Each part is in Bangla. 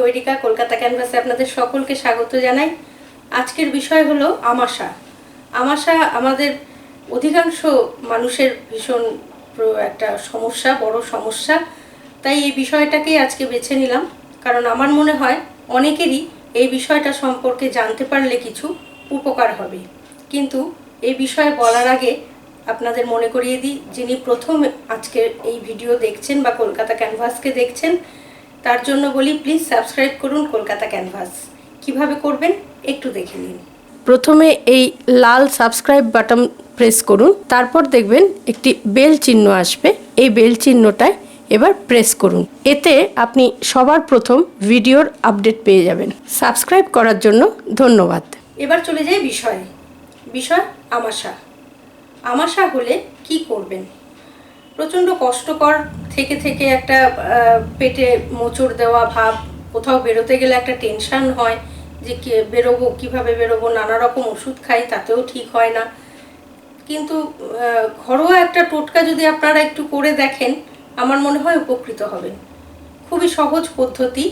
গৈরিকা কলকাতা ক্যানভাসে আপনাদের সকলকে স্বাগত জানাই। আজকের বিষয় হলো আমাশা। আমাশা আমাদের অধিকাংশ মানুষের ভীষণ একটা সমস্যা, বড় সমস্যা। তাই এই বিষয়টাকেই আজকে বেছে নিলাম। কারণ আমার মনে হয় অনেকেরই এই বিষয়টা সম্পর্কে জানতে পারলে কিছু উপকার হবে। কিন্তু এই বিষয়ে বলার আগে আপনাদের মনে করিয়ে দিই, যিনি প্রথম আজকের এই ভিডিও দেখছেন বা কলকাতা ক্যানভাসকে দেখছেন তার জন্য বলি প্লিজ সাবস্ক্রাইব করুন কলকাতা ক্যানভাস কীভাবে করবেন? একটু দেখে নিন। প্রথমে এই লাল সাবস্ক্রাইব বাটন প্রেস করুন, তারপর দেখবেন একটি বেল চিহ্ন আসবে। এই বেল চিহ্নটায় এবার প্রেস করুন। এতে আপনি সবার প্রথম ভিডিওর আপডেট পেয়ে যাবেন। সাবস্ক্রাইব করার জন্য ধন্যবাদ। এবার চলে যাই বিষয়ে। বিষয় আমাশা। আমাশা হলে কি করবেন? প্রচণ্ড কষ্টকর থেকে থেকে একটা পেটে মোচড় দেওয়া ভাব, কোথাও বেরোতে গেলে একটা টেনশন হয় যে বেরোবো, কীভাবে বেরোবো নানা রকম ওষুধ খাই, তাতেও ঠিক হয় না। কিন্তু ঘরোয়া একটা টোটকা যদি আপনারা একটু করে দেখেন, আমার মনে হয় উপকৃত হবেন। খুবই সহজ পদ্ধতি,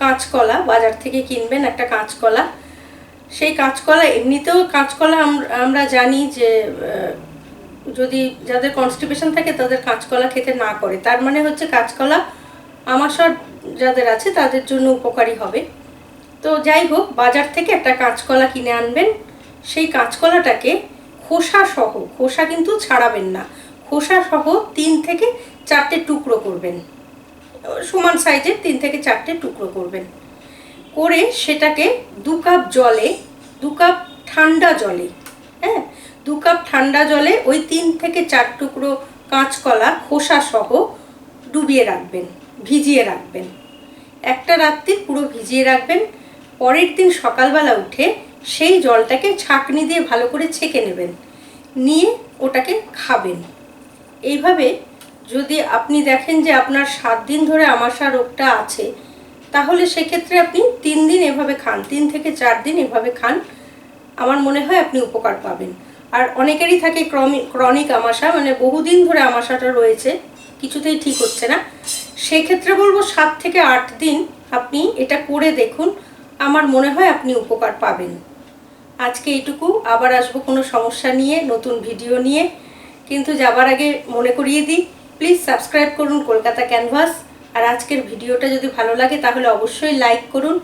কাঁচকলা, বাজার থেকে কিনবেন একটা কাঁচকলা। সেই কাঁচকলা, এমনিতেও কাঁচকলা আমরা জানি যে যদি যাদের কনস্টিপেশন থাকে তাদের কাঁচকলা খেতে না করে। তার মানে হচ্ছে কাঁচকলা আমাশয় যাদের আছে তাদের জন্য উপকারী হবে। তো যাই হোক, বাজার থেকে একটা কাঁচকলা কিনে আনবেন। সেই কাঁচকলাটাকে খোসা সহ, খোসা কিন্তু ছাড়াবেন না। খোসা সহ তিন থেকে চারটে টুকরো করবেন। সমান সাইজের তিন থেকে চারটে টুকরো করবেন। করে সেটাকে দু কাপ জলে, দু কাপ ঠান্ডা জলে হ্যাঁ দু কাপ ঠান্ডা জলে ওই তিন থেকে চার টুকরো কাঁচকলা, খোসা সহ ডুবিয়ে রাখবেন, ভিজিয়ে রাখবেন। একটা রাত্রি পুরো ভিজিয়ে রাখবেন। পরের দিন সকালবেলা উঠে সেই জলটাকে ছাঁকনি দিয়ে ভালো করে ছেঁকে নেবেন। নিয়ে ওটাকে খাবেন। এইভাবে যদি আপনি দেখেন যে আপনার সাত দিন ধরে আমাশা রোগটা আছে, তাহলে সেক্ষেত্রে আপনি তিন দিন এভাবে খান, তিন থেকে চার দিন এভাবে খান। আমার মনে হয় আপনি উপকার পাবেন। আর অনেকেরই থাকে ক্রনিক আমাশা মানে বহুদিন ধরে আমাশাটা রয়েছে, কিছুতেই ঠিক হচ্ছে না। সেক্ষেত্রে বলব সাত থেকে আট দিন আপনি এটা করে দেখুন, আমার মনে হয় আপনি উপকার পাবেন। আজকে এইটুকু, আবার আসব কোনো সমস্যা নিয়ে, নতুন ভিডিও নিয়ে, কিন্তু যাবার আগে মনে করিয়ে দিই, প্লিজ সাবস্ক্রাইব করুন কলকাতা ক্যানভাস, আর আজকের ভিডিওটা যদি ভালো লাগে তাহলে অবশ্যই লাইক করুন,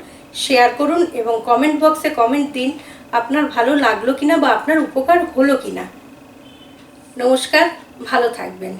শেয়ার করুন, এবং কমেন্ট বক্সে কমেন্ট দিন আপনার ভালো লাগল কিনা বা আপনার উপকার হলো কিনা? নমস্কার ভালো থাকবেন।